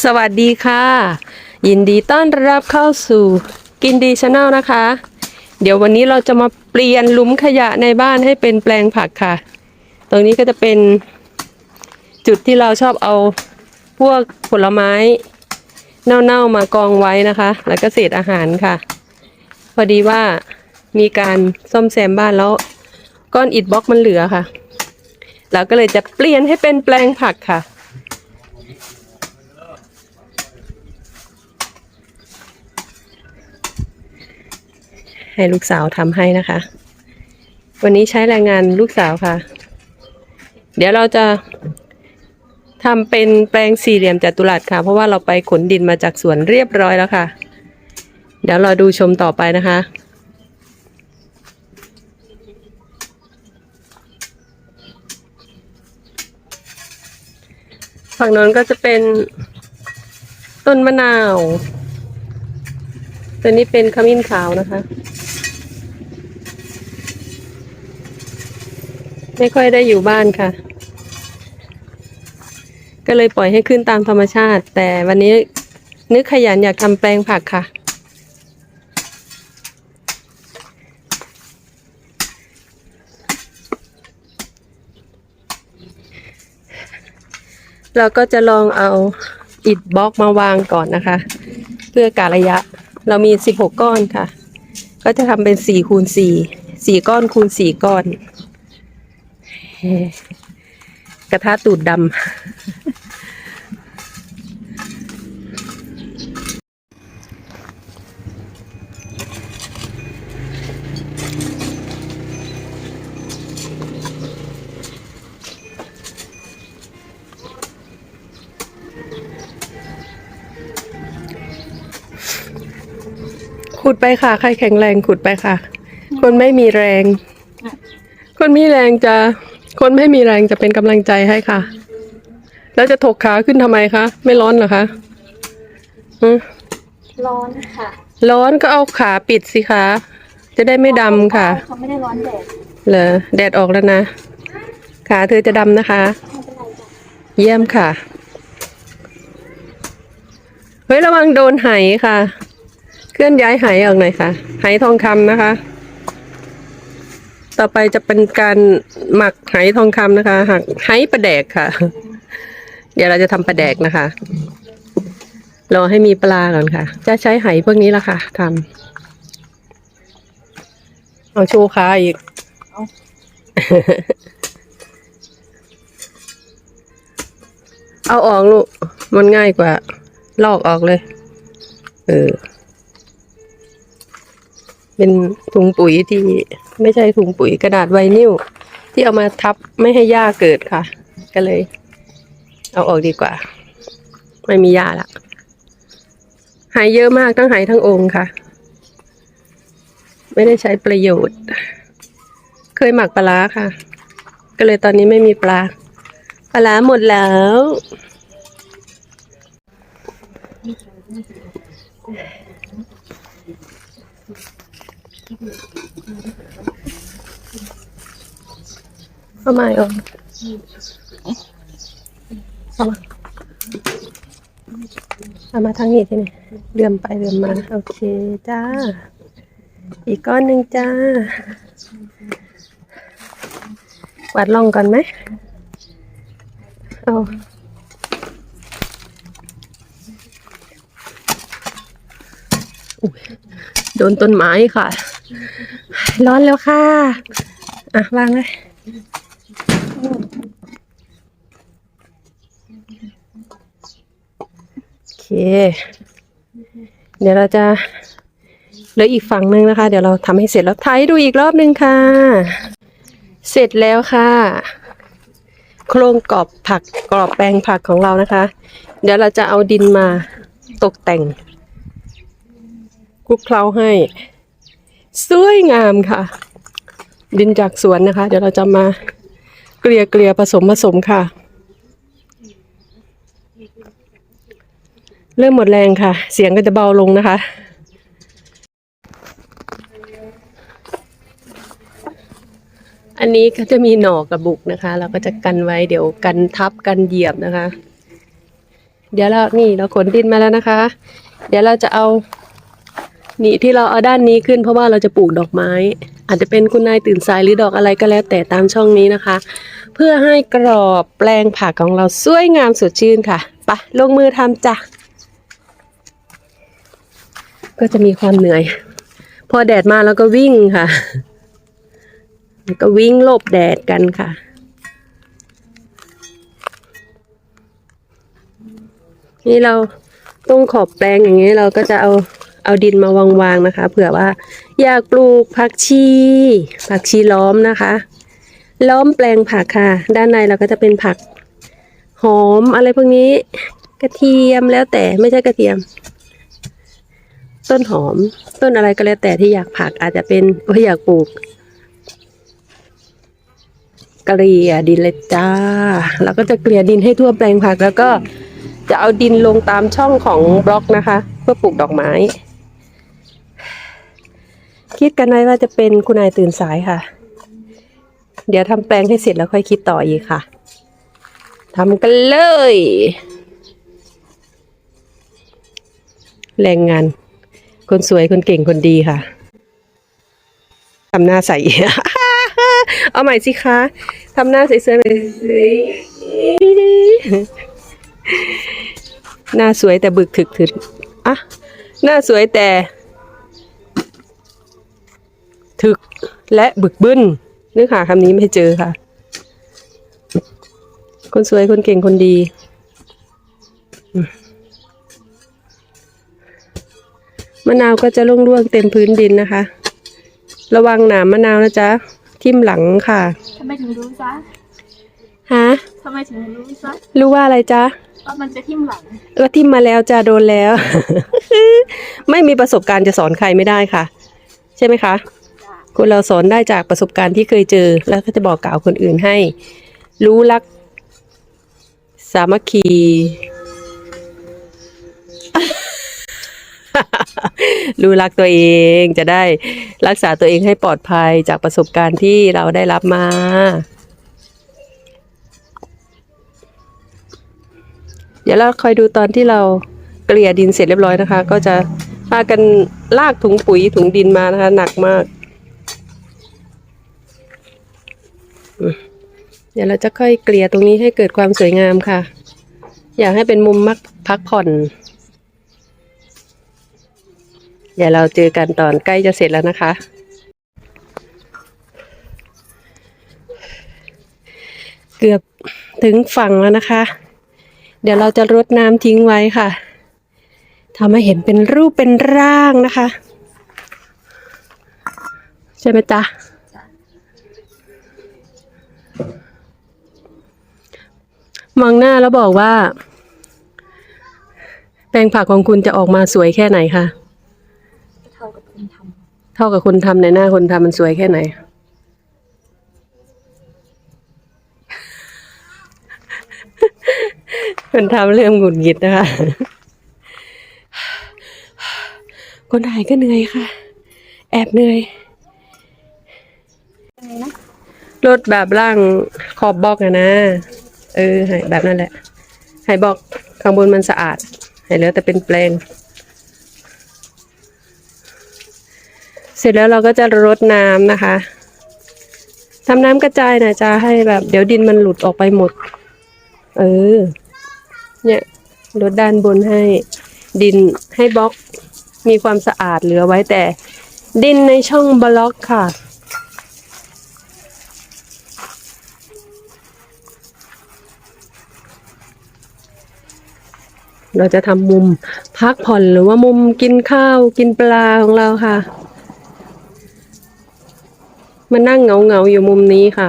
สวัสดีค่ะ ยินดีต้อนรับเข้าสู่กินดีชาแนลนะคะ เดี๋ยววันนี้เราจะมาเปลี่ยนหลุมขยะในบ้านให้เป็นแปลงผักค่ะ ตรงนี้ก็จะเป็นจุดที่เราชอบเอาพวกผลไม้เน่าๆมากองไว้นะคะ แล้วก็เศษอาหารค่ะ พอดีว่ามีการซ่อมแซมบ้านแล้วก้อนอิฐบล็อกมันเหลือค่ะเราก็เลยจะเปลี่ยนให้เป็นแปลงผักค่ะ ให้ลูกสาวทำให้นะคะ วันนี้ใช้แรงงานลูกสาวค่ะ เดี๋ยวเราจะทำเป็นแปลงสี่เหลี่ยมจัตุรัสค่ะ เพราะว่าเราไปขนดินมาจากสวนเรียบร้อยแล้วค่ะ เดี๋ยวเราดูชมต่อไปนะคะฝั่งโน้นก็จะเป็นต้นมะนาว ตัวนี้เป็นขมิ้นขาวนะคะ ไม่ค่อยได้อยู่บ้านค่ะ ก็เลยปล่อยให้ขึ้นตามธรรมชาติ แต่วันนี้นึกขยันอยากทำแปลงผักค่ะเราก็จะลองเอาอิฐบล็อกมาวางก่อนนะคะ เพื่อการระยะ เรามี 16 ก้อนค่ะ ก็จะทำเป็น4คูณ4 4 ก้อนคูณ4 ก้อน กระทะตูดดำขุดไปค่ะ ใครแข็งแรงขุดไปค่ะ คนไม่มีแรง คนมีแรงจะ คนไม่มีแรงจะเป็นกำลังใจให้ค่ะ แล้วจะถกขาขึ้นทำไมคะ ไม่ร้อนเหรอคะฮะร้อนค่ะ ร้อนก็เอาขาปิดสิคะ จะได้ไม่ดำค่ะเขาไม่ได้ร้อนแดดเหรอแดดออกแล้วนะ ขาเธอจะดำนะคะไม่เป็นไรจ้ะเยี่ยมค่ะ เฮ้ยระวังโดนไหค่ะ เคลื่อนย้ายไหออกหน่อยค่ะไหทองคำนะคะ ต่อไปจะเป็นการหมักไหทองคำนะคะ หักไหปลาแดกค่ะ เดี๋ยวเราจะทำปลาแดกนะคะรอให้มีปลาก่อนค่ะ จะใช้ไหพวกนี้ละค่ะทำเอาโชว์ขาอีกเอาออกลูก มันง่ายกว่า ลอกออกเลย เออ เป็นถุงปุ๋ยที่ไม่ใช่ถุงปุ๋ยกระดาษไวนิลที่เอามาทับไม่ให้หญ้าเกิดค่ะ ก็เลย เอาออกดีกว่า ไม่มีหญ้าละหายเยอะมากทั้งหายทั้งองค์ค่ะ ไม่ได้ใช้ประโยชน์ เคยหมักปลาค่ะ ก็เลยตอนนี้ไม่มีปลา ปลาร้าหมดแล้ว เอาไม่ออกเอามาเอามาทางนี้ทีนี่เลื่อมไปเลื่อมมา โอเคจ้า อีกก้อนหนึ่งจ้ากวาดลองก่อนไหมเอาโดนต้นไม้ค่ะ ร้อนแล้วค่ะ อะวางเลยโอเค เดี๋ยวเราจะเหลืออีกฝั่งหนึ่งนะคะ เดี๋ยวเราทำให้เสร็จแล้วถ่ายดูอีกรอบหนึ่งค่ะ เสร็จแล้วค่ะ โครงกรอบผักกรอบแปลงผักของเรานะคะ เดี๋ยวเราจะเอาดินมาตกแต่งคลุกเคล้าให้ สวยงามค่ะ ดินจากสวนนะคะ เดี๋ยวเราจะมาเกลี่ยเกลี่ยผสมผสมค่ะ เริ่มหมดแรงค่ะ เสียงก็จะเบาลงนะคะอันนี้ก็จะมีหน่อกระบุกนะคะ เราก็จะกันไว้เดี๋ยวกันทับกันเหยียบนะคะ เดี๋ยวเรานี่เราขนดินมาแล้วนะคะ เดี๋ยวเราจะเอา นี่ที่เราเอาด้านนี้ขึ้นเพราะว่าเราจะปลูกดอกไม้ อาจจะเป็นคุณนายตื่นสายหรือดอกอะไรก็แล้วแต่ตามช่องนี้นะคะ เพื่อให้กรอบแปลงผักของเราสวยงามสดชื่นค่ะปะลงมือทำจ้ะก็จะมีความเหนื่อย พอแดดมาแล้วก็วิ่งค่ะแล้วก็วิ่งหลบแดดกันค่ะนี่เราต้องขอบแปลงอย่างนี้เราก็จะเอา เอาดินมาวางๆนะคะ เผื่อว่า อยากปลูกผักชี ผักชีล้อมนะคะ ล้อมแปลงผักค่ะ ด้านในเราก็จะเป็นผัก หอมอะไรพวกนี้ กระเทียมแล้วแต่ไม่ใช่กระเทียม ต้นหอม ต้นอะไรก็แล้วแต่ที่อยากผักอาจจะเป็นว่าอยากปลูกเกลี่ยดินเลยจ้าเราก็จะเกลี่ยดินให้ทั่วแปลงผักแล้วก็จะเอาดินลงตามช่องของบล็อกนะคะ เพื่อปลูกดอกไม้ คิดกันไว้ว่าจะเป็นคุณนายตื่นสายค่ะ เดี๋ยวทำแปลงให้เสร็จแล้วค่อยคิดต่ออีกค่ะทำกันเลย แรงงาน คนสวยคนเก่งคนดีค่ะทำหน้าใส เอาใหม่สิคะทำหน้าใสๆไปหน้าสวยแต่บึกถึกถึกอะ หน้าสวยแต่ ถึกและบึกบึ้นนึกหาคำนี้ไม่เจอค่ะ คนสวยคนเก่งคนดีอืมมะนาวก็จะร่วงๆเต็มพื้นดินนะคะ ระวังหนามมะนาวนะจ๊ะ ทิ่มหลังค่ะทำไมถึงรู้ซะฮะทำไมถึงรู้ซะรู้ว่าอะไรจ๊ะว่ามันจะทิ่มหลังก็ทิ่มมาแล้วจ้ะโดนแล้ว ไม่มีประสบการณ์จะสอนใครไม่ได้ค่ะ ใช่ไหมคะจ้ะ คนเราสอนได้จากประสบการณ์ที่เคยเจอ แล้วก็จะบอกกล่าวคนอื่นให้ รู้รัก สามัคคี รู้รักตัวเองจะได้รักษาตัวเองให้ปลอดภัยจากประสบการณ์ที่เราได้รับมา เดี๋ยวเราคอยดูตอนที่เราเกลี่ยดินเสร็จเรียบร้อยนะคะ ก็จะพากันลากถุงปุ๋ยถุงดินมานะคะ หนักมาก เดี๋ยวเราจะค่อยเกลี่ยตรงนี้ให้เกิดความสวยงามค่ะ อยากให้เป็นมุมมักพักผ่อน เดี๋ยวเราเจอกันตอนใกล้จะเสร็จแล้วนะคะ เกือบถึงฝั่งแล้วนะคะ เดี๋ยวเราจะรดน้ำทิ้งไว้ค่ะทำให้เห็นเป็นรูปเป็นร่างนะคะ ใช่ไหมจ๊ะ มองหน้าแล้วบอกว่า แปลงผักของคุณจะออกมาสวยแค่ไหนคะเท่ากับคนทำเท่ากับคนทำในหน้าคนทำมันสวยแค่ไหน คนทำเริ่มหงุดหงิดนะคะ คนถ่ายก็เหนื่อยค่ะ แอบเหนื่อยำยังไงนะรถแบบล่างขอบบอกอะนะ เออให้แบบนั้นแหละ ให้บอกข้างบนมันสะอาด ให้เหลือแต่เป็นแปลง เสร็จแล้วเราก็จะรดน้ำนะคะทำน้ำกระจายนะจ๊ะให้แบบ เดี๋ยวดินมันหลุดออกไปหมด เออ เนี่ยรดด้านบนให้ดินให้บล็อก มีความสะอาดเหลือไว้แต่ ดินในช่องบล็อกค่ะ เราจะทำมุมพักผ่อนหรือว่ามุมกินข้าวกินปลาของเราค่ะ มานั่งเหงาๆอยู่มุมนี้ค่ะ